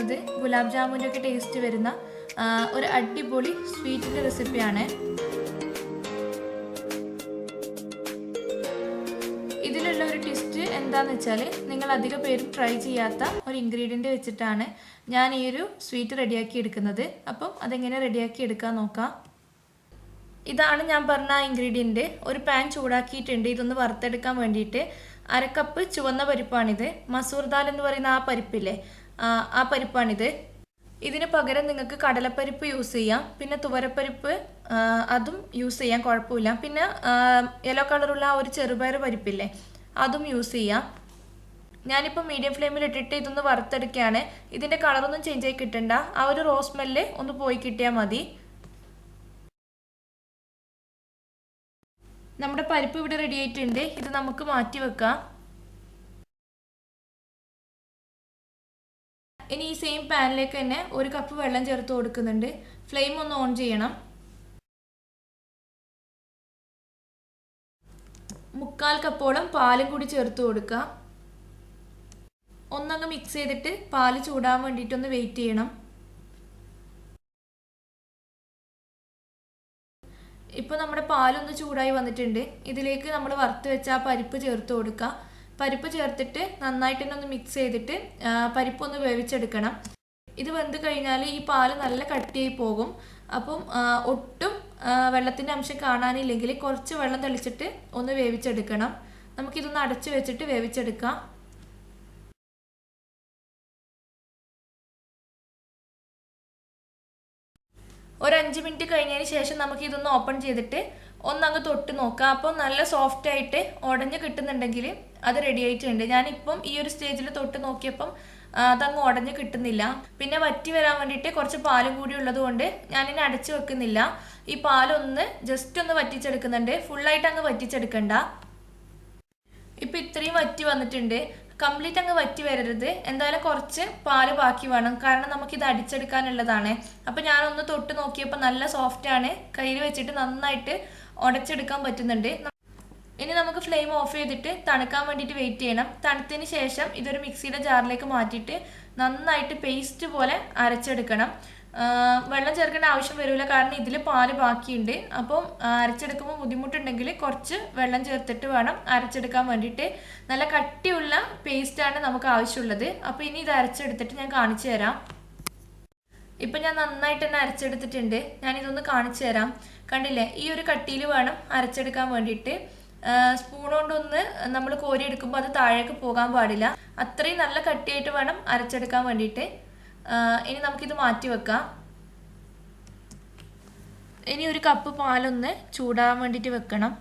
കാണിക്കുന്നത് ഗുലാബ് ജാമുന്റെ ഒക്കെ ടേസ്റ്റ് വരുന്ന ഒരു അടിപൊളി സ്വീറ്റിന്റെ റെസിപ്പിയാണ് ഇതിലുള്ള ഒരു ട്വിസ്റ്റ് എന്താന്ന് വെച്ചാൽ നിങ്ങൾ അധിക പേരും ട്രൈ ചെയ്യാത്ത ഒരു ഇൻഗ്രീഡിയന്റ് വെച്ചിട്ടാണ് ഞാൻ ഈ ഒരു സ്വീറ്റ് റെഡിയാക്കി എടുക്കുന്നത്. അപ്പം അതെങ്ങനെ റെഡിയാക്കി എടുക്കാൻ നോക്കാം. ഇതാണ് ഞാൻ പറഞ്ഞ ഇൻഗ്രീഡിയന്റ് ഒരു പാൻ ചൂടാക്കിയിട്ടുണ്ട്. ഇതൊന്ന് വറുത്തെടുക്കാൻ വേണ്ടിയിട്ട് അരക്കപ്പ് ചുവന്ന പരിപ്പാണിത്. മസൂർ ദാൽ എന്ന് പറയുന്ന ആ പരിപ്പില്ലേ? ആ, പരിപ്പാണിത്. ഇതിന് പകരം നിങ്ങൾക്ക് കടലപ്പരിപ്പ് യൂസ് ചെയ്യാം. പിന്നെ തുവരപ്പരിപ്പ് അതും യൂസ് ചെയ്യാം. കുഴപ്പമില്ല. പിന്നെ യെല്ലോ കളറുള്ള ആ ഒരു ചെറുപയർ പരിപ്പില്ലേ അതും യൂസ് ചെയ്യാം. ഞാനിപ്പോൾ മീഡിയം ഫ്ലെയിമിൽ ഇട്ടിട്ട് ഇതൊന്ന് വറുത്തെടുക്കുകയാണ്. ഇതിന്റെ കളറൊന്നും ചേഞ്ച് ആയി കിട്ടണ്ട. ആ ഒരു റോസ് സ്മെല്ല് ഒന്ന് പോയി കിട്ടിയാൽ മതി. നമ്മുടെ പരിപ്പ് ഇവിടെ റെഡി ആയിട്ടുണ്ട്. ഇത് നമുക്ക് മാറ്റി വെക്കാം. ഇനി ഈ സെയിം പാനിലേക്ക് തന്നെ ഒരു കപ്പ് വെള്ളം ചേർത്ത് കൊടുക്കുന്നുണ്ട്. ഫ്ലെയിം ഒന്ന് ഓൺ ചെയ്യണം. മുക്കാൽ കപ്പോളം പാലും കൂടി ചേർത്ത് കൊടുക്കുക ഒന്നങ്ങ് മിക്സ് ചെയ്തിട്ട് പാൽ ചൂടാൻ വേണ്ടിയിട്ടൊന്ന് വെയിറ്റ് ചെയ്യണം. ഇപ്പോൾ നമ്മുടെ പാലൊന്ന് ചൂടായി വന്നിട്ടുണ്ട്. ഇതിലേക്ക് നമ്മൾ വറുത്ത് വെച്ച ആ പരിപ്പ് ചേർത്ത് കൊടുക്കുക പരിപ്പ് ചേർത്തിട്ട് നന്നായിട്ട് തന്നെ ഒന്ന് മിക്സ് ചെയ്തിട്ട് പരിപ്പ് പരിപ്പൊന്ന് വേവിച്ചെടുക്കണം. ഇത് വെന്ത് കഴിഞ്ഞാൽ ഈ പാൽ നല്ല കട്ടിയായി പോകും. അപ്പം ഒട്ടും വെള്ളത്തിന്റെ അംശം കാണാനില്ലെങ്കിൽ കുറച്ച് വെള്ളം തെളിച്ചിട്ട് ഒന്ന് വേവിച്ചെടുക്കണം. നമുക്കിതൊന്ന് അടച്ചു വെച്ചിട്ട് വേവിച്ചെടുക്കാം. ഒരു അഞ്ച് മിനിറ്റ് കഴിഞ്ഞതിന് ശേഷം നമുക്ക് ഇതൊന്ന് ഓപ്പൺ ചെയ്തിട്ട് ഒന്നങ്ങ് തൊട്ട് നോക്കുക അപ്പോൾ നല്ല സോഫ്റ്റ് ആയിട്ട് ഉടഞ്ഞ് കിട്ടുന്നുണ്ടെങ്കിൽ അത് റെഡി ആയിട്ടുണ്ട്. ഞാനിപ്പം ഈ ഒരു സ്റ്റേജിൽ തൊട്ട് നോക്കിയപ്പം അതങ്ങ് ഉടഞ്ഞ് കിട്ടുന്നില്ല. പിന്നെ വറ്റി വരാൻ വേണ്ടിയിട്ട് കുറച്ച് പാലും കൂടി ഉള്ളത് കൊണ്ട് ഞാനിനെ അടച്ചു വെക്കുന്നില്ല. ഈ പാലൊന്ന് ജസ്റ്റ് ഒന്ന് വറ്റിച്ചെടുക്കുന്നുണ്ട്. ഫുള്ളായിട്ട് അങ്ങ് വറ്റിച്ചെടുക്കണ്ട. ഇപ്പം ഇത്രയും വറ്റി വന്നിട്ടുണ്ട്. കംപ്ലീറ്റ് അങ്ങ് വറ്റി വരരുത്. എന്തായാലും കുറച്ച് പാൽ ബാക്കി വേണം. കാരണം നമുക്കിത് അടിച്ചെടുക്കാനുള്ളതാണ്. അപ്പം ഞാനൊന്ന് തൊട്ട് നോക്കിയപ്പോൾ നല്ല സോഫ്റ്റ് ആണ്. കയ്യിൽ വെച്ചിട്ട് നന്നായിട്ട് ഉടച്ചെടുക്കാൻ പറ്റുന്നുണ്ട്. ഇനി നമുക്ക് ഫ്ലെയിം ഓഫ് ചെയ്തിട്ട് തണുക്കാൻ വേണ്ടിയിട്ട് വെയിറ്റ് ചെയ്യണം. തണുത്തതിന് ശേഷം ഇതൊരു മിക്സിയുടെ ജാറിലേക്ക് മാറ്റിയിട്ട് നന്നായിട്ട് പേസ്റ്റ് പോലെ അരച്ചെടുക്കണം. വെള്ളം ചേർക്കേണ്ട ആവശ്യം വരില്ല കാരണം ഇതിൽ പാൽ ബാക്കിയുണ്ട്. അപ്പം അരച്ചെടുക്കുമ്പോൾ ബുദ്ധിമുട്ടുണ്ടെങ്കിൽ കുറച്ച് വെള്ളം ചേർത്തിട്ട് വേണം അരച്ചെടുക്കാൻ വേണ്ടിയിട്ട്. നല്ല കട്ടിയുള്ള പേസ്റ്റാണ് നമുക്ക് ആവശ്യമുള്ളത്. അപ്പോൾ ഇനി ഇത് അരച്ചെടുത്തിട്ട് ഞാൻ കാണിച്ചു തരാം ഇപ്പം ഞാൻ നന്നായിട്ട് തന്നെ അരച്ചെടുത്തിട്ടുണ്ട്. ഞാൻ ഇതൊന്ന് കാണിച്ചു തരാം. കണ്ടില്ലേ? ഈ ഒരു കട്ടിയിൽ വേണം അരച്ചെടുക്കാൻ വേണ്ടിയിട്ട്. സ്പൂൺ കൊണ്ടൊന്ന് നമ്മൾ കോരി എടുക്കുമ്പോൾ അത് താഴേക്ക് പോകാൻ പാടില്ല. അത്രയും നല്ല കട്ടിയായിട്ട് വേണം അരച്ചെടുക്കാൻ വേണ്ടിയിട്ട്. ഇനി നമുക്കിത് മാറ്റി വെക്കാം. ഇനി ഒരു കപ്പ് പാലൊന്ന് ചൂടാൻ വേണ്ടിയിട്ട് വെക്കണം.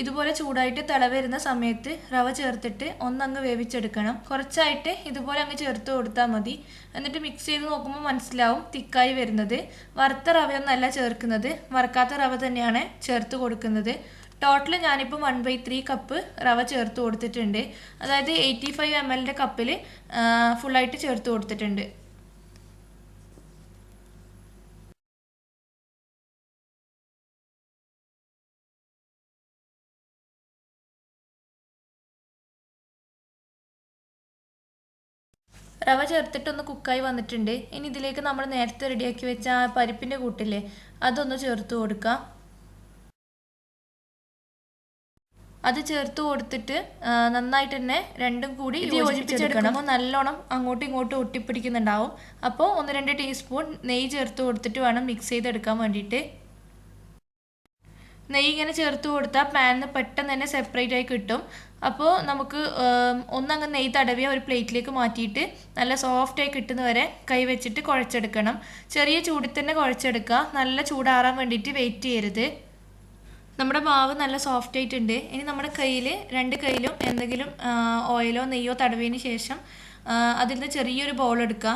ഇതുപോലെ ചൂടായിട്ട് തിള വരുന്ന സമയത്ത് റവ ചേർത്തിട്ട് ഒന്നങ്ങ് വേവിച്ചെടുക്കണം. കുറച്ചായിട്ട് ഇതുപോലെ അങ്ങ് ചേർത്ത് കൊടുത്താൽ മതി. എന്നിട്ട് മിക്സ് ചെയ്ത് നോക്കുമ്പോൾ മനസ്സിലാവും തിക്കായി വരുന്നത്. വറുത്ത റവയൊന്നല്ല ചേർക്കുന്നത്. വറുക്കാത്ത റവ തന്നെയാണ് ചേർത്ത് കൊടുക്കുന്നത്. ടോട്ടൽ ഞാനിപ്പോൾ one by three cup rava ചേർത്ത് കൊടുത്തിട്ടുണ്ട്. അതായത് എയ്റ്റി ഫൈവ് എം എല്ലിന്റെ കപ്പിൽ ഫുള്ളായിട്ട് ചേർത്ത് കൊടുത്തിട്ടുണ്ട്. റവ ചേർത്തിട്ടൊന്ന് കുക്കായി വന്നിട്ടുണ്ട്. ഇനി ഇതിലേക്ക് നമ്മൾ നേരത്തെ റെഡിയാക്കി വെച്ച ആ പരിപ്പിന്റെ കൂട്ടില്ലേ അതൊന്ന് ചേർത്ത് കൊടുക്കാം. അത് ചേർത്ത് കൊടുത്തിട്ട് നന്നായിട്ട് തന്നെ രണ്ടും കൂടി ഇത് യോജിപ്പിച്ചെടുക്കുമ്പോൾ നല്ലോണം അങ്ങോട്ടും ഇങ്ങോട്ടും ഒട്ടിപ്പിടിക്കുന്നുണ്ടാവും. അപ്പോൾ ഒന്ന് രണ്ട് ടീസ്പൂൺ നെയ്യ് ചേർത്ത് കൊടുത്തിട്ട് വേണം മിക്സ് ചെയ്തെടുക്കാൻ വേണ്ടിയിട്ട്. നെയ്യ് ഇങ്ങനെ ചേർത്ത് കൊടുത്താൽ പാനിന്ന് പെട്ടെന്ന് തന്നെ സെപ്പറേറ്റ് ആയി കിട്ടും. അപ്പോൾ നമുക്ക് ഒന്നങ്ങ് നെയ്യ് തടവിയ ഒരു പ്ലേറ്റിലേക്ക് മാറ്റിയിട്ട് നല്ല സോഫ്റ്റായി കിട്ടുന്ന വരെ കൈ വെച്ചിട്ട് കുഴച്ചെടുക്കണം. ചെറിയ ചൂടിൽ തന്നെ കുഴച്ചെടുക്കുക. നല്ല ചൂടാറാൻ വേണ്ടിയിട്ട് വെയിറ്റ് ചെയ്യരുത്. നമ്മുടെ മാവ് നല്ല സോഫ്റ്റ് ആയിട്ടുണ്ട്. ഇനി നമ്മുടെ കയ്യിൽ രണ്ട് കയ്യിലും എന്തെങ്കിലും ഓയിലോ നെയ്യോ തടവിയതിന് ശേഷം അതിൽ നിന്ന് ചെറിയൊരു ബോൾ എടുക്കുക.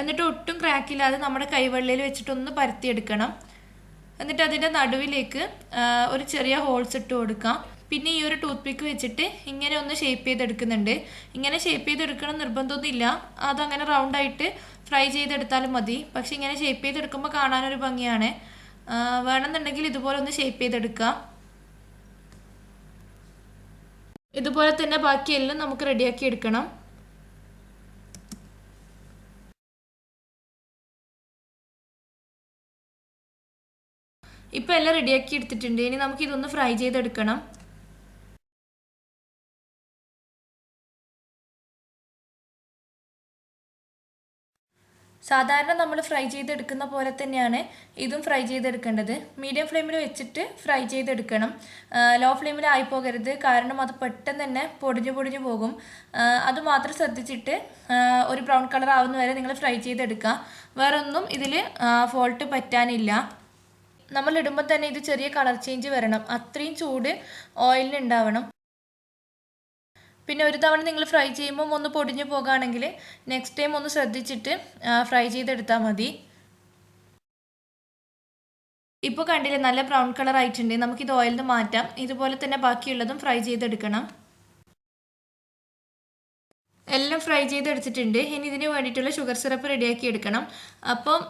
എന്നിട്ട് ഒട്ടും ക്രാക്കില്ലാതെ നമ്മുടെ കൈവെള്ളയിൽ വെച്ചിട്ടൊന്ന് പരത്തിയെടുക്കണം. എന്നിട്ട് അതിന്റെ നടുവിലേക്ക് ഒരു ചെറിയ ഹോൾസ് ഇട്ട് കൊടുക്കാം. പിന്നെ ഈ ഒരു ടൂത്ത് പിക്ക് വെച്ചിട്ട് ഇങ്ങനെ ഒന്ന് ഷേപ്പ് ചെയ്തെടുക്കുന്നുണ്ട്. ഇങ്ങനെ ഷേപ്പ് ചെയ്തെടുക്കണം നിർബന്ധമൊന്നുമില്ല. അതങ്ങനെ റൗണ്ടായിട്ട് ഫ്രൈ ചെയ്തെടുത്താലും മതി. പക്ഷെ ഇങ്ങനെ ഷേപ്പ് ചെയ്തെടുക്കുമ്പോൾ കാണാനൊരു ഭംഗിയാണ്. വേണമെന്നുണ്ടെങ്കിൽ ഇതുപോലെ ഒന്ന് ഷേപ്പ് ചെയ്തെടുക്കാം. ഇതുപോലെ തന്നെ ബാക്കിയെല്ലാം നമുക്ക് റെഡിയാക്കി എടുക്കണം. ഇപ്പം എല്ലാം റെഡിയാക്കി എടുത്തിട്ടുണ്ട്. ഇനി നമുക്ക് ഇതൊന്ന് ഫ്രൈ ചെയ്തെടുക്കണം. സാധാരണ നമ്മൾ ഫ്രൈ ചെയ്തെടുക്കുന്ന പോലെ തന്നെയാണ് ഇതും ഫ്രൈ ചെയ്തെടുക്കേണ്ടത്. മീഡിയം ഫ്ലെയിമിൽ വെച്ചിട്ട് ഫ്രൈ ചെയ്തെടുക്കണം. ലോ ഫ്ലെയിമിൽ ആയി പോകരുത് കാരണം അത് പെട്ടെന്ന് തന്നെ പൊടിഞ്ഞു പൊടിഞ്ഞു പോകും. അത് മാത്രം ശ്രദ്ധിച്ചിട്ട് ഒരു ബ്രൗൺ കളർ ആവുന്ന വരെ നിങ്ങൾ ഫ്രൈ ചെയ്തെടുക്കുക. വേറൊന്നും ഇതിൽ ഫോൾട്ട് പറ്റാനില്ല. നമ്മൾ ഇടുമ്പോൾ തന്നെ ഇത് ചെറിയ കളർ ചേഞ്ച് വരണം. അത്രയും ചൂട് ഓയിലിന് ഉണ്ടാവണം. പിന്നെ ഒരു തവണ നിങ്ങൾ ഫ്രൈ ചെയ്യുമ്പോൾ ഒന്ന് പൊടിഞ്ഞു പോകുകയാണെങ്കിൽ നെക്സ്റ്റ് ടൈം ഒന്ന് ശ്രദ്ധിച്ചിട്ട് ഫ്രൈ ചെയ്തെടുത്താൽ മതി. ഇപ്പോൾ കണ്ടില്ലേ നല്ല ബ്രൗൺ കളർ ആയിട്ടുണ്ട്. നമുക്കിത് ഓയിൽ നിന്ന് മാറ്റാം. ഇതുപോലെ തന്നെ ബാക്കിയുള്ളതും ഫ്രൈ ചെയ്തെടുക്കണം. എല്ലാം ഫ്രൈ ചെയ്തെടുത്തിട്ടുണ്ട്. ഇനി ഇതിന് വേണ്ടിയിട്ടുള്ള ഷുഗർ സിറപ്പ് റെഡിയാക്കി എടുക്കണം. അപ്പം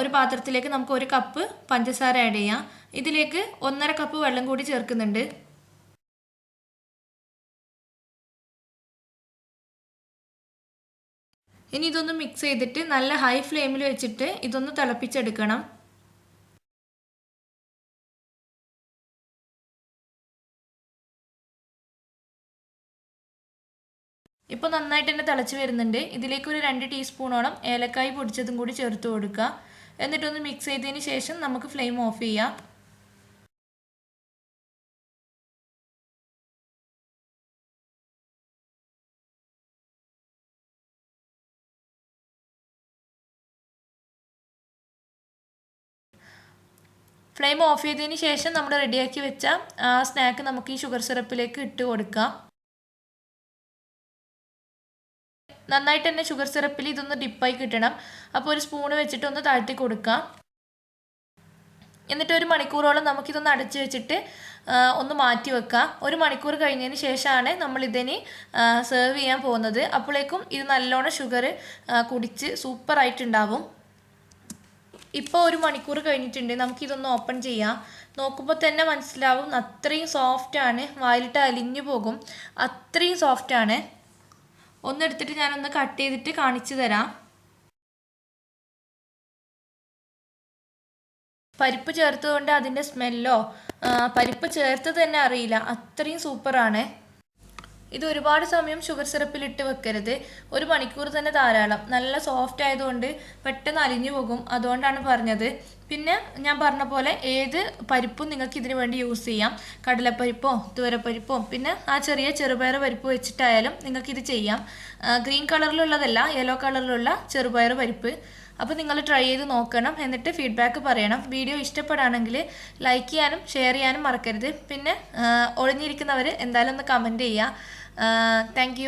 ഒരു പാത്രത്തിലേക്ക് നമുക്ക് ഒരു കപ്പ് പഞ്ചസാര ആഡ് ചെയ്യാം. ഇതിലേക്ക് ഒന്നര കപ്പ് വെള്ളം കൂടി ചേർക്കുന്നുണ്ട്. ഇനി ഇതൊന്ന് മിക്സ് ചെയ്തിട്ട് നല്ല ഹൈ ഫ്ലെയിമിൽ വെച്ചിട്ട് ഇതൊന്ന് തിളപ്പിച്ചെടുക്കണം. ഇപ്പോൾ നന്നായിട്ട് തന്നെ തിളച്ച് വരുന്നുണ്ട്. ഇതിലേക്ക് ഒരു രണ്ട് ടീസ്പൂണോളം ഏലക്കായ് പൊടിച്ചതും കൂടി ചേർത്ത് കൊടുക്കുക. എന്നിട്ടൊന്ന് മിക്സ് ചെയ്തതിന് ശേഷം നമുക്ക് ഫ്ലെയിം ഓഫ് ചെയ്യാം. ഫ്ലെയിം ഓഫ് ചെയ്തതിന് ശേഷം നമ്മൾ റെഡിയാക്കി വെച്ച ആ സ്നാക്ക് നമുക്ക് ഈ ഷുഗർ സിറപ്പിലേക്ക് ഇട്ട് കൊടുക്കാം. നന്നായിട്ട് തന്നെ ഷുഗർ സിറപ്പിൽ ഇതൊന്ന് ഡിപ്പായി കിട്ടണം. അപ്പോൾ ഒരു സ്പൂണ് വെച്ചിട്ട് ഒന്ന് താഴ്ത്തി കൊടുക്കാം. എന്നിട്ട് ഒരു മണിക്കൂറോളം നമുക്കിതൊന്ന് അടച്ച് വെച്ചിട്ട് ഒന്ന് മാറ്റി വെക്കാം. ഒരു മണിക്കൂർ കഴിഞ്ഞതിന് ശേഷമാണ് നമ്മൾ ഇതിന് സെർവ് ചെയ്യാൻ പോകുന്നത്. അപ്പോഴേക്കും ഇത് നല്ലോണം ഷുഗർ കുടിച്ച് സൂപ്പറായിട്ടുണ്ടാവും. ഇപ്പോൾ ഒരു മണിക്കൂർ കഴിഞ്ഞിട്ടുണ്ട്. നമുക്കിതൊന്ന് ഓപ്പൺ ചെയ്യാം. നോക്കുമ്പോൾ തന്നെ മനസ്സിലാവും. അത്രയും സോഫ്റ്റാണ് വായിലിട്ട് അലിഞ്ഞു പോകും. അത്രയും സോഫ്റ്റാണ് ഒന്നെടുത്തിട്ട് ഞാനൊന്ന് കട്ട് ചെയ്തിട്ട് കാണിച്ചു തരാം. പരിപ്പ് ചേർത്തതുകൊണ്ട് അതിന്റെ സ്മെല്ലോ പരിപ്പ് ചേർത്തത് തന്നെ അറിയില്ല. അത്രയും സൂപ്പറാണ് ഇത് ഒരുപാട് സമയം ഷുഗർ സിറപ്പിൽ ഇട്ട് വെക്കരുത്. ഒരു മണിക്കൂർ തന്നെ ധാരാളം. നല്ല സോഫ്റ്റ് ആയതുകൊണ്ട് പെട്ടെന്ന് അലിഞ്ഞു പോകും. അതുകൊണ്ടാണ് പറഞ്ഞത്. പിന്നെ ഞാൻ പറഞ്ഞ പോലെ ഏത് പരിപ്പും നിങ്ങൾക്ക് ഇതിനു വേണ്ടി യൂസ് ചെയ്യാം. കടലപ്പരിപ്പോ തുവരപ്പരിപ്പോ പിന്നെ ആ ചെറിയ ചെറുപയർ പരിപ്പ് വെച്ചിട്ടായാലും നിങ്ങൾക്ക് ഇത് ചെയ്യാം. ഗ്രീൻ കളറിലുള്ളതല്ല യെല്ലോ കളറിലുള്ള ചെറുപയർ പരിപ്പ്. അപ്പോൾ നിങ്ങൾ ട്രൈ ചെയ്ത് നോക്കണം. എന്നിട്ട് ഫീഡ്ബാക്ക് പറയണം. വീഡിയോ ഇഷ്ടപ്പെടുകയാണെങ്കിൽ ലൈക്ക് ചെയ്യാനും ഷെയർ ചെയ്യാനും മറക്കരുത്. പിന്നെ ഒളിഞ്ഞിരിക്കുന്നവർ എന്തായാലും ഒന്ന് കമന്റ് ചെയ്യുക. താങ്ക്